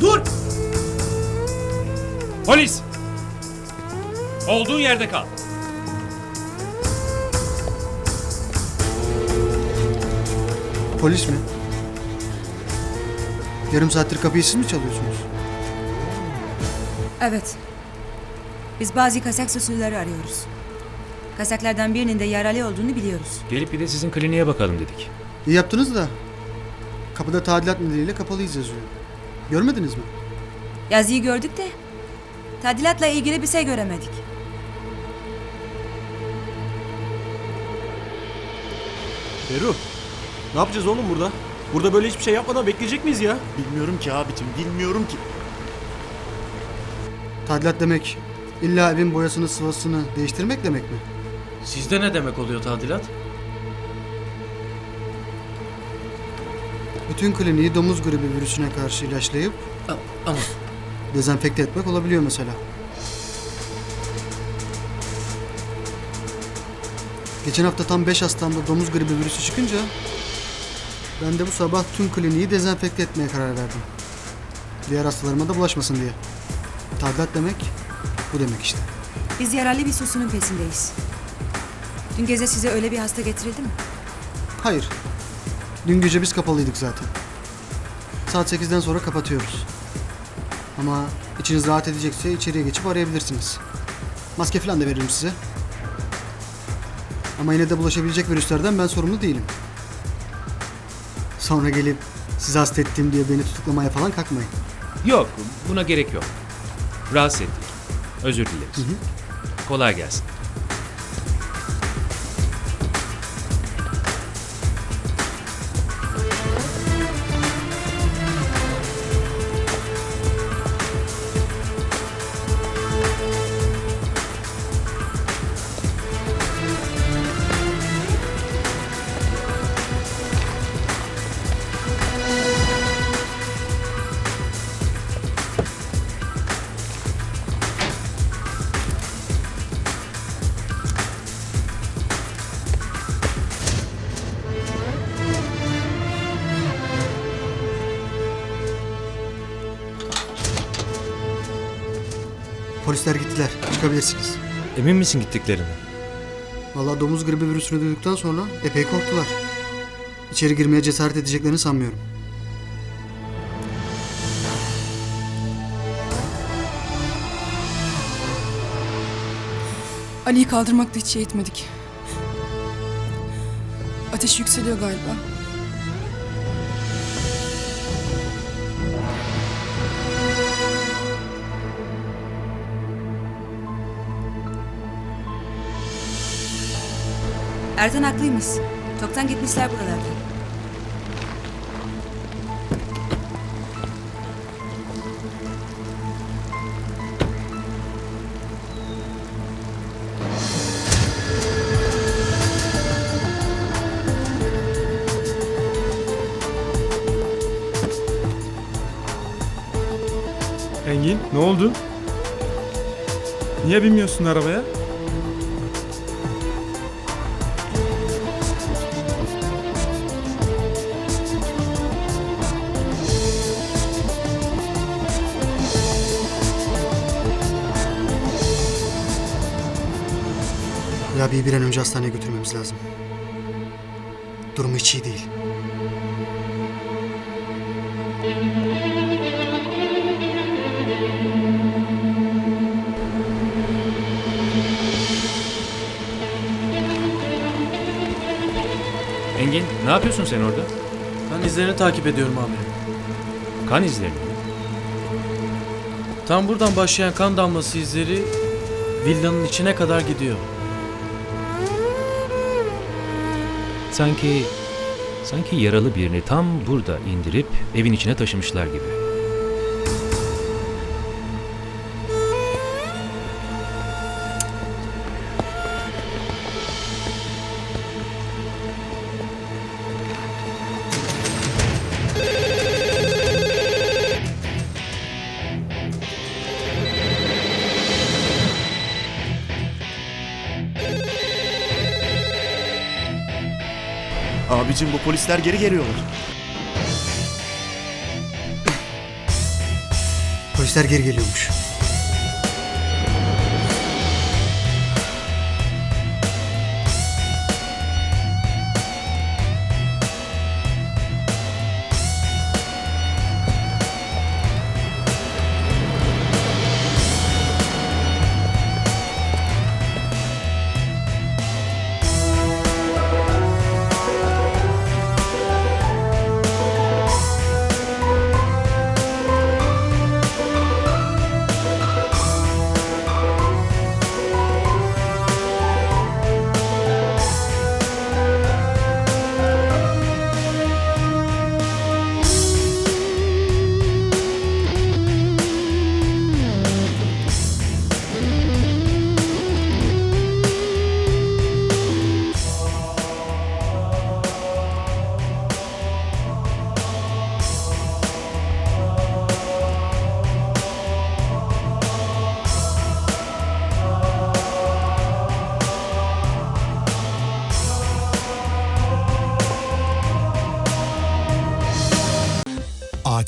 Dur! Polis! Olduğun yerde kal. Polis mi? Yarım saattir kapıyı siz mi çalıyorsunuz? Evet. Biz bazı kasak suçluları arıyoruz. Kasaklardan birinin de yaralı olduğunu biliyoruz. Gelip bir de sizin kliniğe bakalım dedik. İyi yaptınız da. Kapıda tadilat nedeniyle kapalıyız yazıyor. Görmediniz mi? Yazıyı gördük de tadilatla ilgili bir şey göremedik. Ferruh. Ne yapacağız oğlum burada? Burada böyle hiçbir şey yapmadan bekleyecek miyiz ya? Bilmiyorum ki abicim, bilmiyorum ki. Tadilat demek illa evin boyasını sıvasını değiştirmek demek mi? Sizde ne demek oluyor tadilat? Bütün kliniği domuz gribi virüsüne karşı ilaçlayıp A- ama dezenfekte etmek olabiliyor mesela. Geçen hafta tam 5 hastamda domuz gribi virüsü çıkınca ben de bu sabah tüm kliniği dezenfekte etmeye karar verdim. Diğer hastalarıma da bulaşmasın diye. Tadilat demek bu demek işte. Biz yaralı bir suçlunun peşindeyiz. Dün gece size öyle bir hasta getirildi mi? Hayır. Dün gece biz kapalıydık zaten. Saat 8'den sonra kapatıyoruz. Ama içiniz rahat edecekse içeriye geçip arayabilirsiniz. Maske falan da veririm size. Ama yine de bulaşabilecek virüslerden ben sorumlu değilim. Sonra gelip sizi hasta ettim diye beni tutuklamaya falan kalkmayın. Yok, buna gerek yok. Rahatsız ettik. Özür dileriz. Kolay gelsin. Polisler gittiler. Çıkabilirsiniz. emin misin gittiklerini? Vallahi domuz gribi virüsünü duyduktan sonra epey korktular. İçeri girmeye cesaret edeceklerini sanmıyorum. Ali'yi kaldırmakta hiç şey etmedik. Ateş yükseliyor galiba. Ertan haklıymış. Çoktan gitmişler buralardan. Engin ne oldu? Niye binmiyorsun arabaya? Ya bir an önce hastaneye götürmemiz lazım. Durumu hiç iyi değil. Engin, ne yapıyorsun sen orada? Ben izlerini takip ediyorum amirim. Kan izlerini. Tam buradan başlayan kan damlası izleri villanın içine kadar gidiyor. Sanki sanki yaralı birini tam burada indirip evin içine taşımışlar gibi. Abicim bu polisler geri geliyorlar. Polisler geri geliyormuş.